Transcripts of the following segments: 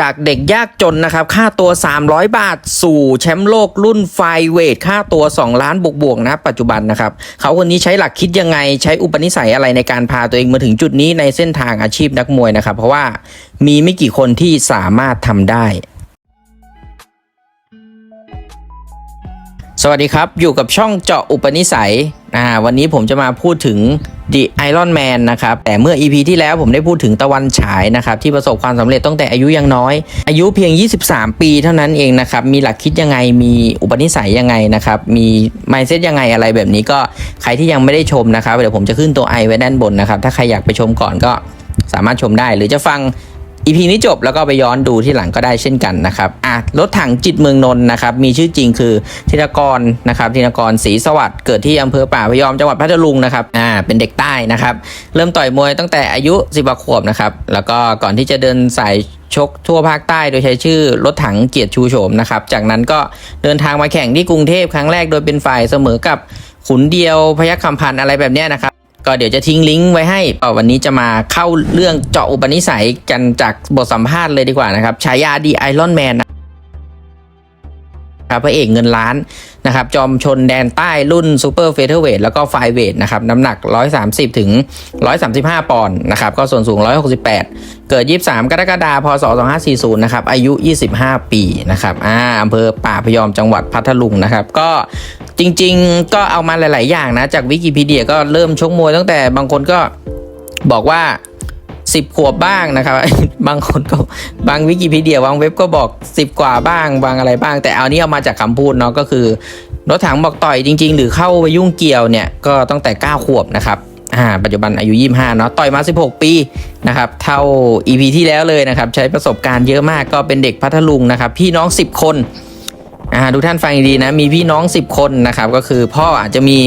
จากเด็กยากจนนะครับ ค่าตัว 300 บาท สู่แชมป์โลกรุ่นไฟเวท ค่าตัว 2 ล้านบวกๆนะปัจจุบันนะครับ เขาคนนี้ใช้หลักคิดยังไง ใช้อุปนิสัยอะไรในการพาตัวเองมาถึงจุดนี้ในเส้นทางอาชีพนักมวยนะครับ เพราะว่ามีไม่กี่คนที่สามารถทำได้ วัสดีครับ อยู่กับช่องเจาะอุปนิสัยอ่าวันนี้ผมจะมาพูดถึง The Iron Man นะครับ แต่เมื่อ EP ที่แล้วผมได้พูดถึงตะวันฉายนะครับ ที่ประสบความสำเร็จตั้งแต่อายุยังน้อย อายุเพียง 23 ปีเท่านั้นเองนะครับ มีหลักคิดยังไงมีอุปนิสัยยังไงนะครับ มี mindset ยังไงอะไรแบบนี้ก็ใครที่ยังไม่ได้ชมนะครับ เดี๋ยวผมจะขึ้นตัวไอไว้ด้านบนนะครับ ถ้าใครอยากไปชมก่อนก็สามารถชมได้หรือจะฟัง อีพีนี้จบแล้วก็ไปย้อนดูที่หลังก็ได้เช่นกันนะครับอะรถถังจิตเมืองนนท์นะครับ มีชื่อจริงคือธินกรนะครับธินกรศรีสวัสดิ์เกิดที่อำเภอป่าพยอมจังหวัดพัทลุงนะครับอ่าเป็นเด็กใต้นะครับ เริ่มต่อยมวยตั้งแต่อายุ 10บขวบนะครับ แล้วก็ก่อนที่จะเดินสายชกทั่วภาคใต้โดยใช้ชื่อรถถังเกียรติชูโฉมนะครับ จากนั้นก็เดินทางมาแข่งที่กรุงเทพครั้งแรกโดยเป็นฝ่ายเสมอกับขุนเดียวพยัคฆ์คำพันธ์อะไรแบบนี้นะครับ ก็เดี๋ยวจะทิ้งลิงก์ไว้ให้วันนี้จะมาเข้าเรื่องเจาะอุปนิสัยกันจากบทสัมภาษณ์เลยดีกว่านะครับฉายาดีไอรอนแมนนะครับพระเอกเงินล้านนะครับจอมชนแดนใต้รุ่นซูเปอร์เฟเธอร์เวทแล้วก็ไฟเวทนะครับน้ำหนัก 130 ถึง 135 ปอนด์นะครับก็ส่วนสูง 168 เกิด 23 กรกฎาคมพศ 2540 นะครับ อายุ 25 ปีนะครับอ่าอำเภอป่าพยอมจังหวัดพัทลุงนะครับ ก็ จริง ๆ ก็เอามาหลาย ๆ อย่างนะ จากวิกิพีเดียก็เริ่มชกมวยตั้งแต่บางคนก็บอกว่า 10 ขวบบ้างนะครับ บางคนก็บางวิกิพีเดียบางเว็บก็บอก 10 กว่าบ้างบางอะไรบ้าง แต่เอานี้เอามาจากคำพูดเนาะก็คือรถถังบอกต่อยจริง ๆ หรือเข้าไปยุ่งเกี่ยวเนี่ยก็ตั้งแต่ 9 ขวบนะครับอ่าปัจจุบันอายุ 25 เนาะต่อยมา 16 ปีนะครับเท่า EP ที่แล้วเลยนะครับ ใช้ประสบการณ์เยอะมากก็เป็นเด็กพัทลุงนะครับ พี่น้อง 10 คน อ่าทุกท่านฟังดีนะมีพี่น้อง 10 คนนะครับก็คือพ่ออาจจะมี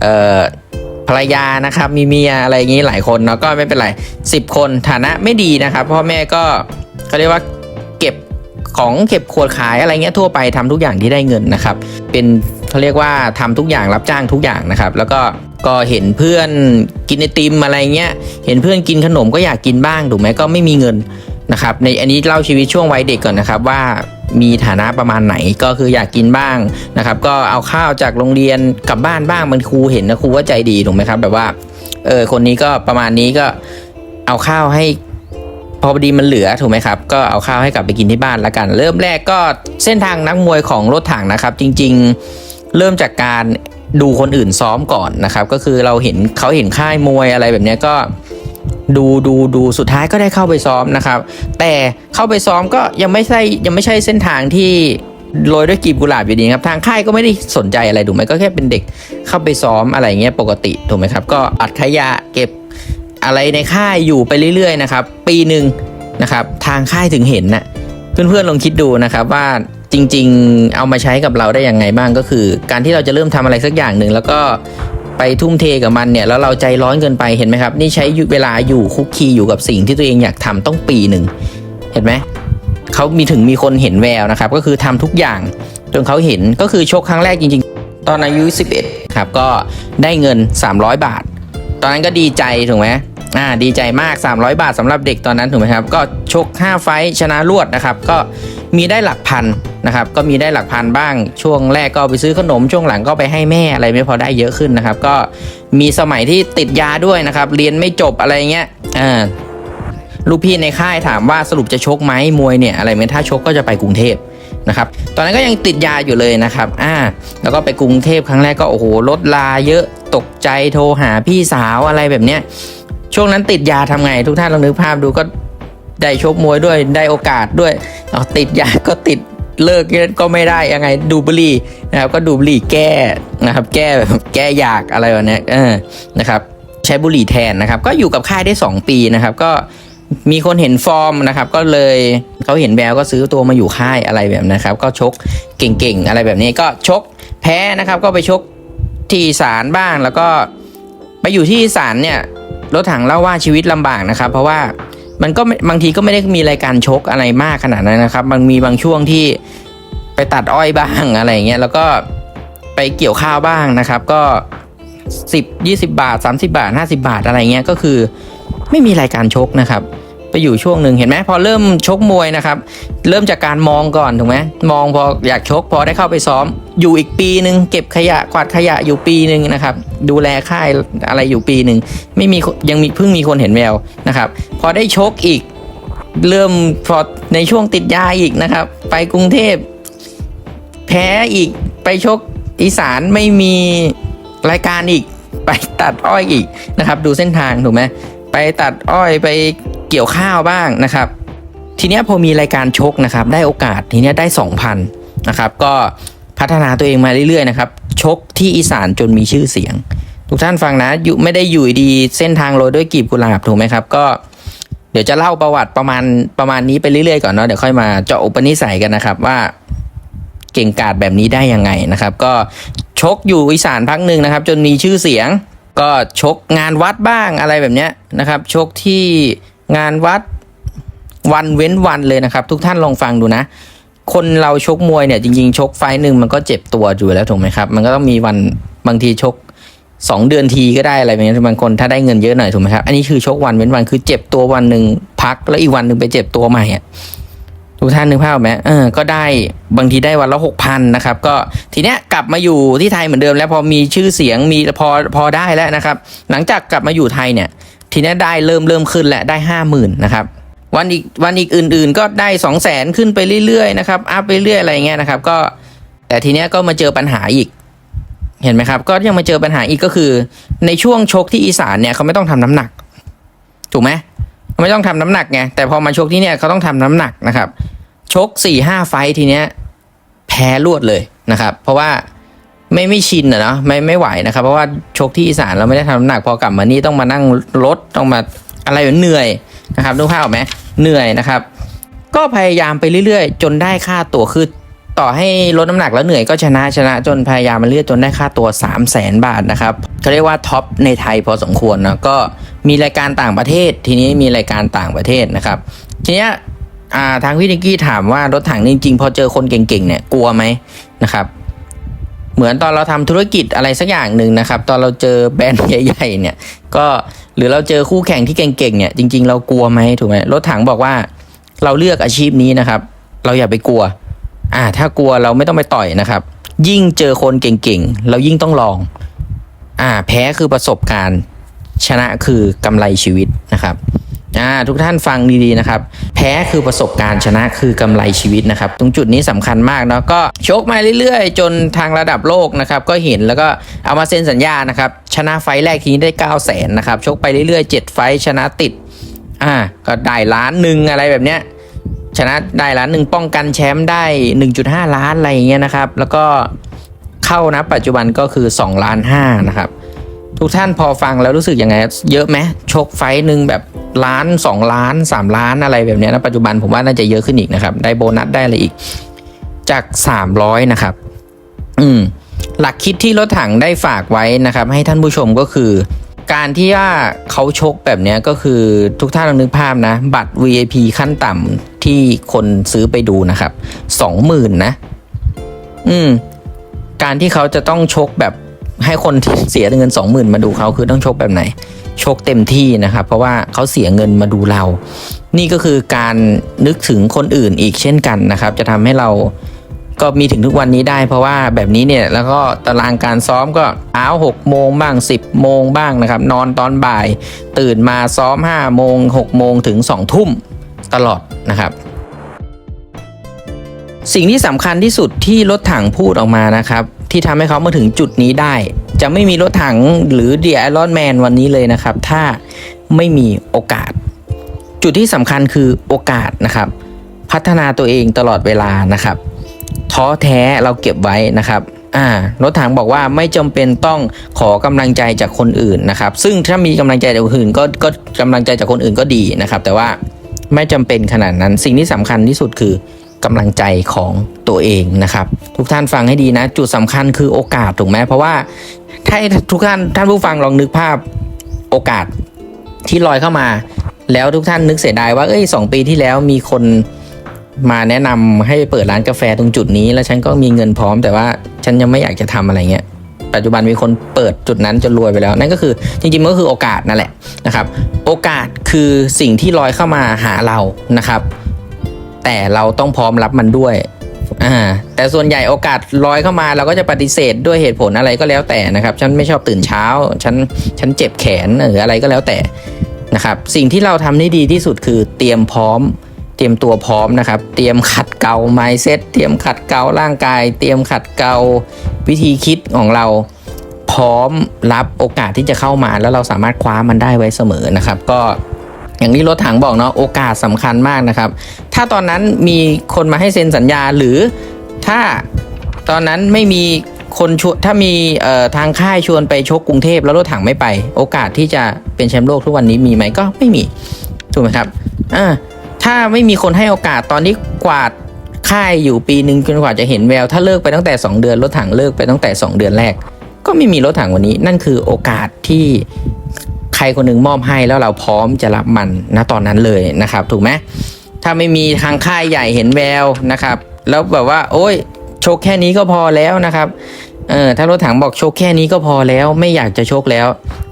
เอ่อภรรยานะครับมีเมียอะไรอย่างนี้หลายคนเนาะก็ไม่เป็นไร 10 คนฐานะไม่ดีนะครับพ่อแม่ก็เขาเรียกว่าเก็บของเก็บขวดขายอะไรเงี้ยทั่วไปทำทุกอย่างที่ได้เงินนะครับเป็นเขาเรียกว่าทำทุกอย่างรับจ้างทุกอย่างนะครับ แล้วก็ก็เห็นเพื่อนกินไอติมอะไรเงี้ยเห็นเพื่อนกินขนมก็อยากกินบ้างถูกไหมก็ไม่มีเงินนะครับในอันนี้เล่าชีวิตช่วงวัยเด็กก่อนนะครับว่า มีฐานะประมาณไหนก็คืออยากกินบ้างนะครับ ก็เอาข้าวจากโรงเรียนกลับบ้านบ้างมันครูเห็นนะครูก็ใจดีถูกไหมครับ แบบว่าเออคนนี้ก็ประมาณนี้ก็เอาข้าวให้พอดีมันเหลือถูกไหมครับ ก็เอาข้าวให้กลับไปกินที่บ้านละกัน เริ่มแรกก็เส้นทางนักมวยของรถถังนะครับ จริงๆเริ่มจากการดูคนอื่นซ้อมก่อนนะครับ ก็คือเราเห็นเขาเห็นค่ายมวยอะไรแบบนี้ก็ ดูดูดูสุดท้ายก็ได้เข้าไปซ้อมนะครับ แต่เข้าไปซ้อมก็ยังไม่ใช่ยังไม่ใช่เส้นทางที่โรยด้วยกลีบกุหลาบอยู่ดีครับทางค่ายก็ไม่ได้สนใจอะไรถูกไหมก็แค่เป็นเด็กเข้าไปซ้อมอะไรเงี้ยปกติถูกไหมครับ ก็อัดขยะเก็บอะไรในค่ายอยู่ไปเรื่อยๆนะครับ ปีหนึ่งนะครับทางค่ายถึงเห็นนะเพื่อนๆลองคิดดูนะครับว่าจริง ๆ เอามาใช้กับเราได้ยังไงบ้างก็คือ การที่เราจะเริ่มทำอะไรสักอย่างหนึ่งแล้วก็ ไปทุ่มเทกับมันเนี่ยแล้วเราใจร้อนเกินไปเห็นไหมครับ นี่ใช้เวลาอยู่คุกคีอยู่กับสิ่งที่ตัวเองอยากทำต้องปีหนึ่งเห็นไหมเขามีถึงมีคนเห็นแววนะครับ ก็คือทำทุกอย่างจนเขาเห็นก็คือชกครั้งแรกจริง ๆ ตอนอายุ 11 ครับ ก็ได้เงิน 300 บาท ตอนนั้นก็ดีใจถูกไหม อ่าดีใจมาก 300 บาทสำหรับเด็กตอนนั้นถูกไหมครับ ก็ชก 5 ไฟชนะรวดนะครับ ก็มีได้หลักพันนะครับ ก็มีได้หลักพันบ้าง ช่วงแรกก็ไปซื้อขนม ช่วงหลังก็ไปให้แม่อะไรไม่พอได้เยอะขึ้นนะครับ ก็มีสมัยที่ติดยาด้วยนะครับ เรียนไม่จบอะไรเงี้ย อ่า ลูกพี่ในค่ายถามว่าสรุปจะชกไหมมวยเนี่ยอะไรไหมถ้าชกก็จะไปกรุงเทพนะครับ ตอนนั้นก็ยังติดยาอยู่เลยนะครับ อ่า แล้วก็ไปกรุงเทพครั้งแรกก็โอ้โหลดลาเยอะ ตกใจโทรหาพี่สาวอะไรแบบเนี้ย ช่วงนั้นติดยาทำไง ทุกท่านลองนึกภาพดูก็ได้ชกมวยด้วยได้โอกาสด้วยเอาติดยาก็ติดเลิกก็ไม่ได้ยังไงดูบุหรี่นะครับก็ดูบุหรี่แก้นะครับแก้แก้อยากอะไรแบบนี้เออนะครับใช้บุหรี่แทนนะครับ ก็อยู่กับค่ายได้ 2 ปีนะครับ ก็มีคนเห็นฟอร์มนะครับ ก็เลยเขาเห็นแววก็ซื้อตัวมาอยู่ค่ายอะไรแบบนะครับ ก็ชกเก่งๆอะไรแบบนี้ก็ชกแพ้นะครับ ก็ไปชกที่อีสารบ้างแล้วก็ไปอยู่ที่อีสานเนี่ย รถถังเล่าว่าชีวิตลำบากนะครับ เพราะว่ามันก็บางทีก็ไม่ได้มีรายการชกอะไรมากขนาดนั้นนะครับ มันมีบางช่วงที่ไปตัดอ้อยบ้างอะไรเงี้ยแล้วก็ไปเกี่ยวข้าวบ้างนะครับ ก็ 10 20 บาท 30 บาท 50 บาทอะไรเงี้ยก็คือไม่มีรายการชกนะครับ ไปอยู่ช่วงหนึ่งเห็นไหมพอเริ่มชกมวยนะครับ เริ่มจากการมองก่อนถูกไหมมองพออยากชกพอได้เข้าไปซ้อม อยู่อีกปีหนึ่งเก็บขยะกวาดขยะอยู่ปีหนึ่งนะครับ ดูแลค่ายอะไรอยู่ปีหนึ่งไม่มียังมีเพิ่งมีคนเห็นแววนะครับ พอได้ชกอีกเริ่มพอในช่วงติดยาอีกนะครับ ไปกรุงเทพ แพ้อีกไปชกอีสานไม่มีรายการอีก ไปตัดอ้อยอีกนะครับ ดูเส้นทางถูกไหมไปตัดอ้อยไป เกี่ยวข้าวบ้างนะครับ ทีนี้พอมีรายการชกนะครับ ได้โอกาสทีนี้ได้ 2,000นะครับ ก็พัฒนาตัวเองมาเรื่อยๆนะครับ ชกที่อีสานจนมีชื่อเสียง ทุกท่านฟังนะอยู่ไม่ได้อยู่ดีเส้นทางโรยด้วยกีบกุหลาบถูกไหมครับก็เดี๋ยวจะเล่าประวัติประมาณประมาณนี้ไปเรื่อยๆก่อนเนาะเดี๋ยวค่อยมาเจาะอุปนิสัยกันนะครับว่าเก่งกาจแบบนี้ได้ยังไงนะครับ ก็ชกอยู่อีสานพักหนึ่งนะครับ จนมีชื่อเสียง ก็ชกงานวัดบ้างอะไรแบบเนี้ยนะครับ ชกที่ งานวัดวันเว้นวันเลยนะครับ ทุกท่านลองฟังดูนะ คนเราชกมวยเนี่ยจริงๆ ชกไฟหนึ่งมันก็เจ็บตัวอยู่แล้วถูกไหมครับ มันก็ต้องมีวันบางทีชกสองเดือนทีก็ได้อะไรแบบนี้บางคนถ้าได้เงินเยอะหน่อยถูกไหมครับ อันนี้คือชกวันเว้นวันคือเจ็บตัววันหนึ่งพักแล้วอีกวันหนึ่งไปเจ็บตัวใหม่อะทุกท่านนึกภาพไหมเออก็ได้บางทีได้วันละหกพันนะครับ ก็ทีเนี้ยกลับมาอยู่ที่ไทยเหมือนเดิม แล้วพอมีชื่อเสียงมีพอพอได้แล้วนะครับ หลังจากกลับมาอยู่ไทยเนี่ย ทีนี้ได้เริ่มเริ่มขึ้นแหล้วได้ห้าหมื่นนะครับวันอีกวันอีกอื่น ๆ ก็ได้สองแสนขึ้นไปเรื่อยๆนะครับอัพไปเรื่อยอะไรเงี้ยนะครับ ก็แต่ทีเนี้ยก็มาเจอปัญหาอีก เห็นไหมครับ ก็ยังมาเจอปัญหาอีกก็คือ ในช่วงชกที่อีสานเนี่ยเขาไม่ต้องทำน้ำหนัก ถูกไหมไม่ต้องทำน้ำหนักไงแต่พอมาชกที่เนี่ยเขาต้องทำน้ำหนักนะครับ ชกสี่ห้าไฟท์ทีเนี้ยแพ้รวดเลยนะครับ เพราะว่า ไม่ไม่ชินอะเนาะไม่ไม่ไหวนะครับ เพราะว่าชกที่อีสานเราไม่ได้ทำน้ำหนักพอกลับมานี่ต้องมานั่งรถต้องมาอะไรเหนื่อยนะครับดูภาพออกไหมเหนื่อยนะครับ ก็พยายามไปเรื่อยๆ จนได้ค่าตัวคือต่อให้ลดน้ำหนักแล้วเหนื่อยก็ชนะชนะจนพยายามมาเรื่อยจนได้ค่าตัว 3 0 0แสนบาทนะครับเขาเรียกว่าท็อปในไทยพอสมควรนะก็มีรายการต่างประเทศ ทีนี้มีรายการต่างประเทศนะครับ ทีนี้ทางพี่นิกกี้ถามว่ารถถังจริงๆพอเจอคนเก่งๆเนี่ยกลัวไหมนะครับ เหมือนตอนเราทำธุรกิจอะไรสักอย่างหนึ่งนะครับ ตอนเราเจอแบรนด์ใหญ่ๆเนี่ย ก็หรือเราเจอคู่แข่งที่เก่งๆเนี่ยจริง ๆ เรากลัวไหมถูกไหมรถถังบอกว่า เราเลือกอาชีพนี้นะครับ เราอย่าไปกลัว อ่า ถ้ากลัวเราไม่ต้องไปต่อยนะครับ ยิ่งเจอคนเก่งๆเรายิ่งต้องลอง อ่า แพ้คือประสบการณ์ ชนะคือกำไรชีวิตนะครับ อ่าทุกท่านฟังดีๆนะครับ แพ้คือประสบการณ์ชนะคือกำไรชีวิตนะครับ ตรงจุดนี้สำคัญมากเนาะก็ชกมาเรื่อยๆ จนทางระดับโลกนะครับก็เห็นแล้วก็เอามาเซ็นสัญญานะครับชนะไฟแรกทีนี้ได้ 9 0 0แสนนะครับชกไปเรื่อยๆ 7 ไฟชนะติดอ่าก็ได้ล้านหนึ่งอะไรแบบเนี้ยชนะได้ล้านหนึ่งป้องกันแชมป์ได้ 1.5 ล้านอะไรอย่างเงี้ยนะครับ แล้วก็เข้านะปัจจุบันก็คือ2ล้าน5นะครับ ทุกท่านพอฟังแล้วรู้สึกยังไง เยอะไหมชกไฟหนึ่งแบบล้านสองล้านสามล้านอะไรแบบนี้นะปัจจุบันผมว่าน่าจะเยอะขึ้นอีกนะครับ ได้โบนัสได้อะไรอีก จากสามร้อยนะครับ อืม หลักคิดที่รถถังได้ฝากไว้นะครับ ให้ท่านผู้ชมก็คือ การที่ว่าเขาชกแบบนี้ก็คือทุกท่านลองนึกภาพนะ บัตร VIP ขั้นต่ำที่คนซื้อไปดูนะครับสองหมื่นนะ อืม การที่เขาจะต้องชกแบบ ให้คนที่เสียเงินสองหมื่นมาดูเขาคือต้องชกแบบไหน ชกเต็มที่นะครับ เพราะว่าเขาเสียเงินมาดูเรา นี่ก็คือการนึกถึงคนอื่นอีกเช่นกันนะครับ จะทำให้เราก็มีถึงทุกวันนี้ได้ เพราะว่าแบบนี้เนี่ยแล้วก็ตารางการซ้อมก็เช้าหกโมงบ้างสิบโมงบ้างนะครับ นอนตอนบ่าย ตื่นมาซ้อมห้าโมงหกโมงถึงสองทุ่มตลอดนะครับ สิ่งที่สำคัญที่สุดที่รถถังพูดออกมานะครับ ที่ทำให้เขามาถึงจุดนี้ได้ จะไม่มีรถถังหรือเดียร์ o n แมนวันนี้เลยนะครับ ถ้าไม่มีโอกาส จุดที่สำคัญคือโอกาสนะครับ พัฒนาตัวเองตลอดเวลานะครับ ท้อแท้เราเก็บไว้นะครับอ่ารถถังบอกว่าไม่จำเป็นต้องขอกำลังใจจากคนอื่นนะครับ ซึ่งถ้ามีกำลังใจจากคนอื่นก็ก็กำลังใจจากคนอื่นก็ดีนะครับ แต่ว่าไม่จำเป็นขนาดนั้น สิ่งที่สำคัญที่สุดคือกำลังใจของ ตัวเองนะครับ ทุกท่านฟังให้ดีนะ จุดสำคัญคือโอกาสถูกไหมเพราะว่าถ้าทุกท่านท่านผู้ฟังลองนึกภาพโอกาสที่ลอยเข้ามา แล้วทุกท่านนึกเสียดายว่าเอ้ยสองปีที่แล้วมีคนมาแนะนำให้เปิดร้านกาแฟตรงจุดนี้ แล้วฉันก็มีเงินพร้อม แต่ว่าฉันยังไม่อยากจะทำอะไรเงี้ยปัจจุบันมีคนเปิดจุดนั้นจนรวยไปแล้ว นั่นก็คือจริงๆมันก็คือโอกาสนั่นแหละนะครับ โอกาสคือสิ่งที่ลอยเข้ามาหาเรานะครับ แต่เราต้องพร้อมรับมันด้วย อ่าแต่ส่วนใหญ่โอกาสลอยเข้ามาเราก็จะปฏิเสธด้วยเหตุผลอะไรก็แล้วแต่นะครับ ฉันไม่ชอบตื่นเช้า ฉันฉันเจ็บแขนหรืออะไรก็แล้วแต่นะครับสิ่งที่เราทำได้ดีที่สุดคือเตรียมพร้อม เตรียมตัวพร้อมนะครับ เตรียมขัดเกลา mindset เตรียมขัดเกลาร่างกาย เตรียมขัดเกลาวิธีคิดของเราพร้อมรับโอกาสที่จะเข้ามาแล้วเราสามารถคว้ามันได้ไว้เสมอนะครับ ก็อย่างที่รถถังบอกเนาะโอกาสสำคัญมากนะครับ ถ้าตอนนั้นมีคนมาให้เซ็นสัญญาหรือถ้าตอนนั้นไม่มีคนชวนถ้ามีทางค่ายชวนไปชกกรุงเทพแล้วรถถังไม่ไป โอกาสที่จะเป็นแชมป์โลกทุกวันนี้มีไหมก็ไม่มีถูกไหมครับอ่าถ้าไม่มีคนให้โอกาสตอนนี้กวาดค่ายอยู่ปีหนึ่งจนกว่าจะเห็นแวว ถ้าเลิกไปตั้งแต่ 2 เดือนรถถังเลิกไปตั้งแต่ 2 เดือนแรก ก็ไม่มีรถถังวันนี้ นั่นคือโอกาสที่ใครคนหนึ่งมอบให้แล้วเราพร้อมจะรับมันณตอนนั้นเลยนะครับ ถูกไหม ถ้าไม่มีทางค่ายใหญ่เห็นแววนะครับ แล้วแบบว่า โอ้ยโชคแค่นี้ก็พอแล้วนะครับเออถ้ารถถังบอกโชคแค่นี้ก็พอแล้ว ไม่อยากจะโชคแล้ว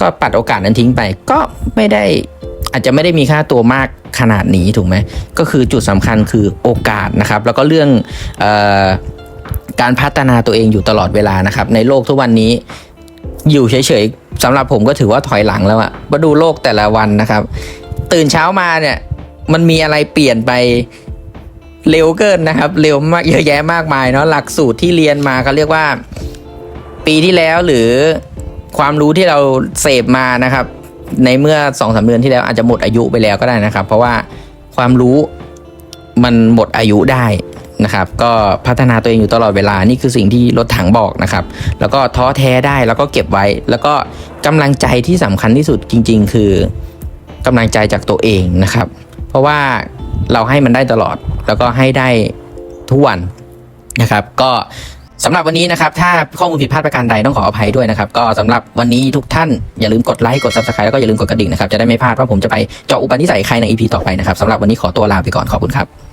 ก็ปัดโอกาสนั้นทิ้งไป ก็ไม่ได้อาจจะไม่ได้มีค่าตัวมากขนาดนี้ถูกไหมก็คือจุดสำคัญคือโอกาสนะครับ แล้วก็เรื่องออการพัฒนาตัวเองอยู่ตลอดเวลานะครับ ในโลกทุกวันนี้อยู่เฉยๆสำหรับผมก็ถือว่าถอยหลังแล้วอะมาดูโลกแต่ละวันนะครับ ตื่นเช้ามาเนี่ย มันมีอะไรเปลี่ยนไปเร็วเกินนะครับ เร็วมากเยอะแยะมากมายเนาะหลักสูตรที่เรียนมาเขาเรียกว่า ปีที่แล้วหรือความรู้ที่เราเสพมานะครับ ในเมื่อสองสามเดือนที่แล้วอาจจะหมดอายุไปแล้วก็ได้นะครับ เพราะว่าความรู้มันหมดอายุได้นะครับ ก็พัฒนาตัวเองอยู่ตลอดเวลานี่คือสิ่งที่รถถังบอกนะครับ แล้วก็ท้อแท้ได้แล้วก็เก็บไว้ แล้วก็กำลังใจที่สำคัญที่สุดจริง ๆ คือกำลังใจจากตัวเองนะครับ ราะว่าเราให้มันได้ตลอด แล้วก็ให้ได้ทุกวันนะครับ ก็สำหรับวันนี้นะครับ ถ้าข้อมูลผิดพลาดประการใดต้องขออภัยด้วยนะครับ ก็สำหรับวันนี้ทุกท่านอย่าลืมกดไลค์กด subscribe แล้วก็อย่าลืมกดกระดิ่งนะครับ จะได้ไม่พลาดว่าผมจะไปเจาะอุปนิสัยใครใน EP ต่อไปนะครับสำหรับวันนี้ขอตัวลาไปก่อนขอบคุณครับ